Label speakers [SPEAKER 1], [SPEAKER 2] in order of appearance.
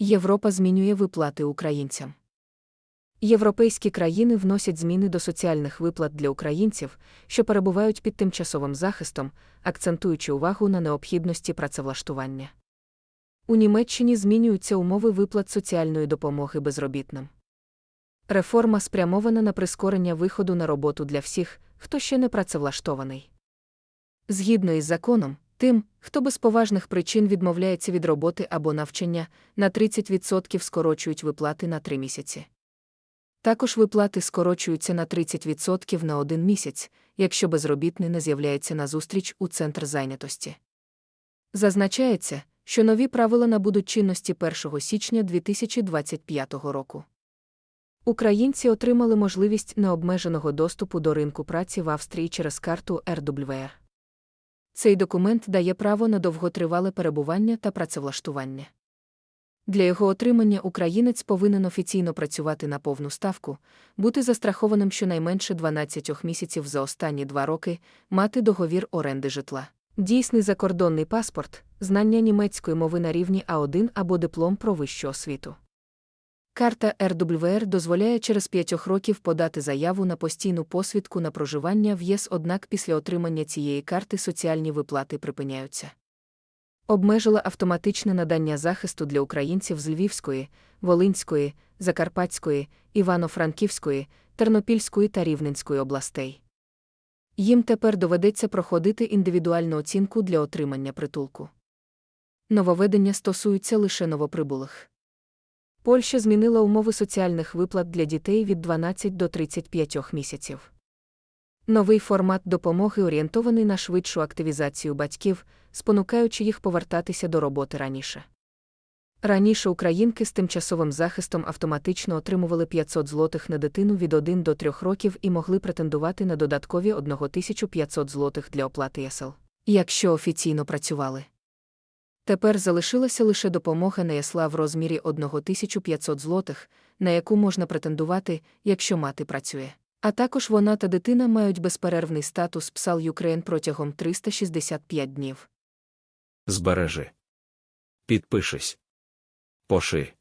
[SPEAKER 1] Європа змінює виплати українцям. Європейські країни вносять зміни до соціальних виплат для українців, що перебувають під тимчасовим захистом, акцентуючи увагу на необхідності працевлаштування. У Німеччині змінюються умови виплат соціальної допомоги безробітним. Реформа спрямована на прискорення виходу на роботу для всіх, хто ще не працевлаштований. Згідно із законом, тим, хто без поважних причин відмовляється від роботи або навчання, на 30% скорочують виплати на 3 місяці. Також виплати скорочуються на 30% на один місяць, якщо безробітний не з'являється на зустріч у центр зайнятості. Зазначається, що нові правила набудуть чинності 1 січня 2025 року. Українці отримали можливість необмеженого доступу до ринку праці в Австрії через карту RWR. Цей документ дає право на довготривале перебування та працевлаштування. Для його отримання українець повинен офіційно працювати на повну ставку, бути застрахованим щонайменше 12 місяців за останні два роки, мати договір оренди житла, дійсний закордонний паспорт, знання німецької мови на рівні А1 або диплом про вищу освіту. Карта RWR дозволяє через 5 років подати заяву на постійну посвідку на проживання в ЄС, однак після отримання цієї карти соціальні виплати припиняються. Обмежила автоматичне надання захисту для українців з Львівської, Волинської, Закарпатської, Івано-Франківської, Тернопільської та Рівненської областей. Їм тепер доведеться проходити індивідуальну оцінку для отримання притулку. Нововведення стосуються лише новоприбулих. Польща змінила умови соціальних виплат для дітей від 12 до 35 місяців. Новий формат допомоги орієнтований на швидшу активізацію батьків, спонукаючи їх повертатися до роботи раніше. Раніше українки з тимчасовим захистом автоматично отримували 500 злотих на дитину від 1 до 3 років і могли претендувати на додаткові 1500 злотих для оплати ЄСЛ, якщо офіційно працювали. Тепер залишилася лише допомога на ясла в розмірі 1500 злотих, на яку можна претендувати, якщо мати працює. А також вона та дитина мають безперервний статус псал Юкрейн протягом 365 днів.
[SPEAKER 2] Збережи. Підпишись. Поши.